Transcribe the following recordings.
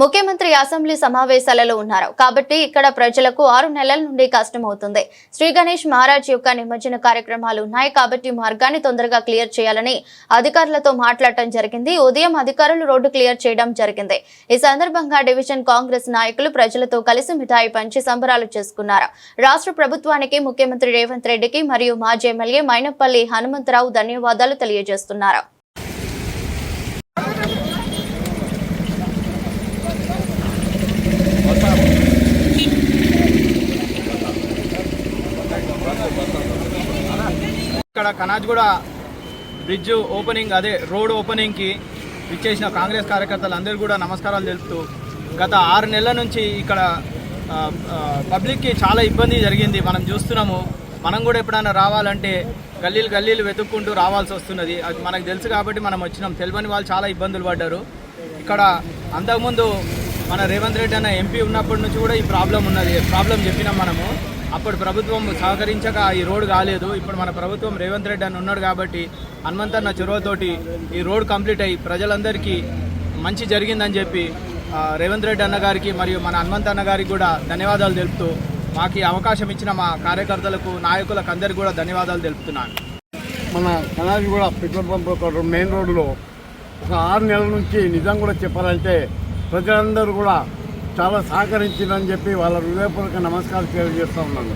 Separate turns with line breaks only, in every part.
ముఖ్యమంత్రి అసెంబ్లీ సమావేశాలలో ఉన్నారు. కాబట్టి ఇక్కడ ప్రజలకు ఆరు నెలల నుండి కష్టమవుతుంది శ్రీ గణేష్ మహారాజ్ యొక్క నిమజ్జన కార్యక్రమాలు ఉన్నాయి. కాబట్టి మార్గాన్ని తొందరగా క్లియర్ చేయాలని అధికారులతో మాట్లాడటం జరిగింది. ఉదయం అధికారులు రోడ్డు క్లియర్ చేయడం జరిగింది. ఈ సందర్భంగా డివిజన్ కాంగ్రెస్ నాయకులు ప్రజలతో కలిసి మిఠాయి పంచి సంబరాలు చేసుకున్నారు. రాష్ట్ర ప్రభుత్వానికి ముఖ్యమంత్రి రేవంత్ రెడ్డికి మరియు మాజీ ఎమ్మెల్యే మైనపల్లి హనుమంతరావు ధన్యవాదాలు తెలియజేస్తున్నారు.
ఇక్కడ కనాజ్గూడ బ్రిడ్జ్ ఓపెనింగ్ అదే రోడ్ ఓపెనింగ్కి ఇచ్చేసిన కాంగ్రెస్ కార్యకర్తలు అందరూ కూడా నమస్కారాలు తెలుపుతూ గత ఆరు నెలల నుంచి ఇక్కడ పబ్లిక్కి చాలా ఇబ్బంది జరిగింది. మనం చూస్తున్నాము మనం కూడా ఎప్పుడైనా రావాలంటే గల్లీలు గల్లీలు వెతుక్కుంటూ రావాల్సి వస్తున్నది. అది మనకు తెలుసు కాబట్టి మనం వచ్చినాం. తెలియని వాళ్ళు చాలా ఇబ్బందులు పడ్డారు. ఇక్కడ అంతకుముందు మన రేవంత్ రెడ్డి అన్న ఎంపీ ఉన్నప్పటి నుంచి కూడా ఈ ప్రాబ్లం ఉన్నది. ప్రాబ్లం చెప్పినాం మనము. అప్పుడు ప్రభుత్వం సహకరించక ఈ రోడ్ కాలేదు. ఇప్పుడు మన ప్రభుత్వం రేవంత్ రెడ్డి అని ఉన్నాడు కాబట్టి హనుమంతన్న చొరవతోటి ఈ రోడ్ కంప్లీట్ అయ్యి ప్రజలందరికీ మంచి జరిగిందని చెప్పి రేవంత్ రెడ్డి అన్న గారికి మరియు మన హనుమంత్ అన్న గారికి కూడా ధన్యవాదాలు తెలుపుతూ మాకు ఈ అవకాశం ఇచ్చిన మా కార్యకర్తలకు నాయకులకు అందరికీ కూడా ధన్యవాదాలు తెలుపుతున్నాను.
మన కనాలి కూడా పెట్రోల్ పంప్ ఒక మెయిన్ రోడ్డులో ఒక ఆరు నెలల నుంచి నిజం కూడా చెప్పాలంటే ప్రజలందరూ కూడా చాలా సహకరించిందని చెప్పి వాళ్ళ హృదయపూర్వక నమస్కారం తెలియజేస్తూ ఉన్నాను.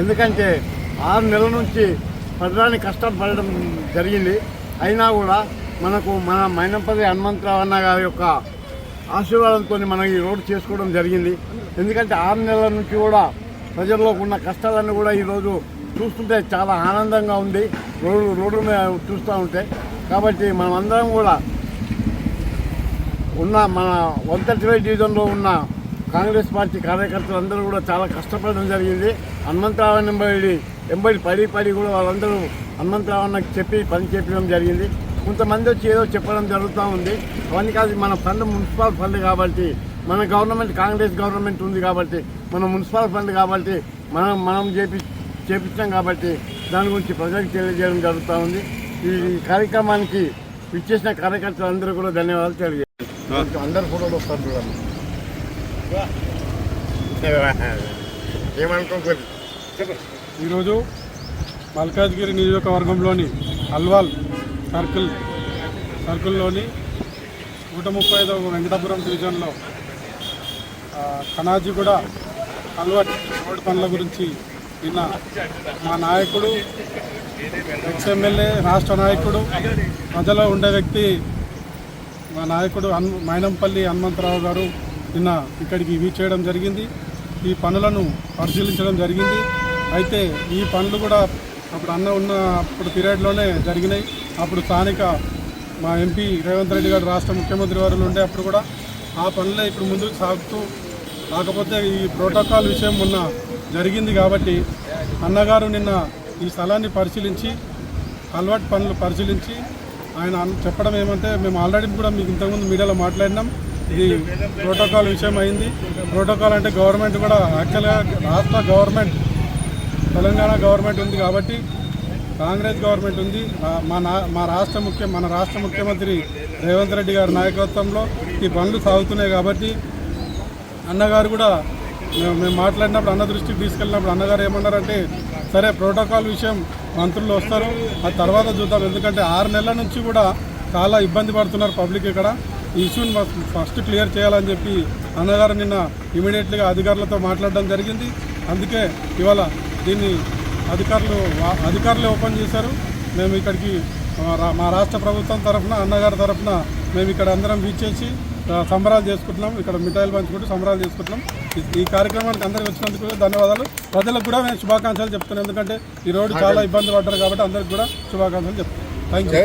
ఎందుకంటే ఆరు నెలల నుంచి ప్రజలని కష్టపడడం జరిగింది. అయినా కూడా మనకు మన మైనంపల్లి హనుమంతరావు అన్న గారి యొక్క ఆశీర్వాదంతో మనం ఈ రోడ్డు చేసుకోవడం జరిగింది. ఎందుకంటే ఆరు నెలల నుంచి కూడా ప్రజల్లో ఉన్న కష్టాలన్నీ కూడా ఈరోజు చూస్తుంటే చాలా ఆనందంగా ఉంది. రోడ్డు రోడ్డు మీద చూస్తూ ఉంటే. కాబట్టి మనం అందరం కూడా ఉన్న మన వన్ డివిజన్లో ఉన్న కాంగ్రెస్ పార్టీ కార్యకర్తలు అందరూ కూడా చాలా కష్టపడడం జరిగింది. హనుమంతరావణ ఎంబడి ఎంబడి పడి పడి కూడా వాళ్ళందరూ హనుమంతరావణకి చెప్పి పని చెప్పడం జరిగింది. కొంతమంది వచ్చి ఏదో చెప్పడం జరుగుతూ ఉంది. అవన్నీ కాదు మన ఫండ్ మున్సిపల్ ఫండ్ కాబట్టి మన గవర్నమెంట్ కాంగ్రెస్ గవర్నమెంట్ ఉంది కాబట్టి మన మున్సిపల్ ఫండ్ కాబట్టి మనం మనం చేపి చేపించాం కాబట్టి దాని గురించి ప్రజలకు తెలియజేయడం జరుగుతూ ఉంది. ఈ కార్యక్రమానికి ఇచ్చేసిన కార్యకర్తలు అందరూ కూడా ధన్యవాదాలు తెలియజేస్తారు అందరు ఫోటోలు వస్తారు చూడండి. ఏమనుకోకూడదు
ఈరోజు మల్కాజ్గిరి నియోజకవర్గంలోని అల్వాల్ సర్కిల్ సర్కిల్లోని నూట ముప్పై ఐదవ వెంకటాపురం డివిజన్లో ఆ, కనాజిగూడ అల్వట్ రోడ్డు పనుల గురించి నిన్న మా నాయకుడు ఎక్స్ ఎమ్మెల్యే రాష్ట్ర నాయకుడు ప్రజలో ఉండే వ్యక్తి మా నాయకుడు హన్ మైనంపల్లి హనుమంతరావు గారు నిన్న ఇక్కడికి ఇవి చేయడం జరిగింది. ఈ పనులను పరిశీలించడం జరిగింది. అయితే ఈ పనులు కూడా అప్పుడు అన్న ఉన్న అప్పుడు పీరియడ్లోనే జరిగినాయి. అప్పుడు స్థానిక మా ఎంపీ రేవంత్ రెడ్డి గారు రాష్ట్ర ముఖ్యమంత్రి వారు ఉండే అప్పుడు కూడా ఆ పనులే ఇప్పుడు ముందుకు సాగుతూ కాకపోతే ఈ ప్రోటోకాల్ విషయం మొన్న జరిగింది కాబట్టి అన్నగారు నిన్న ఈ స్థలాన్ని పరిశీలించి అలవాటు పనులు పరిశీలించి ఆయన చెప్పడం ఏమంటే మేము ఆల్రెడీ కూడా మీకు ఇంతకుముందు మీడియాలో మాట్లాడినాం. ఇది ప్రోటోకాల్ విషయం అయింది. ప్రోటోకాల్ అంటే గవర్నమెంట్ కూడా యాక్చువల్గా రాష్ట్ర గవర్నమెంట్ తెలంగాణ గవర్నమెంట్ ఉంది కాబట్టి కాంగ్రెస్ గవర్నమెంట్ ఉంది. మా నా మా రాష్ట్ర ముఖ్య మన రాష్ట్ర ముఖ్యమంత్రి రేవంత్ రెడ్డి గారి నాయకత్వంలో ఈ పనులు సాగుతున్నాయి కాబట్టి అన్నగారు కూడా మేము మేము మాట్లాడినప్పుడు అన్న దృష్టికి తీసుకెళ్ళినప్పుడు అన్నగారు ఏమన్నారంటే సరే ప్రోటోకాల్ విషయం మంత్రులు వస్తారు. ఆ తర్వాత చూద్దాం. ఎందుకంటే ఆరు నెలల నుంచి కూడా చాలా ఇబ్బంది పడుతున్నారు పబ్లిక్ ఇక్కడ. ఈ ఇష్యూని ఫస్ట్- క్లియర్ చేయాలని చెప్పి అన్నగారు నిన్న ఇమీడియట్లీగా అధికారులతో మాట్లాడడం జరిగింది. అందుకే ఇవాళ దీన్ని అధికారులు వా- అధికారులే ఓపెన్ చేశారు. మేము ఇక్కడికి మా రాష్ట్ర ప్రభుత్వం తరఫున అన్నగారి తరఫున మేము ఇక్కడ అందరం వీచేసి సంబరాలు చేసుకుంటున్నాం. ఇక్కడ మిఠాయిలు పంచుకుంటూ సంబరాలు చేసుకుంటున్నాం. ఈ- కార్యక్రమానికి అందరికి వచ్చినందుకు ధన్యవాదాలు. ప్రజలకు కూడా నేను శుభాకాంక్షలు చెప్తున్నాను. ఎందుకంటే ఈ రోడ్డు చాలా ఇబ్బంది పడ్డారు కాబట్టి అందరికి కూడా శుభాకాంక్షలు చెప్తాను థ్యాంక్ యూ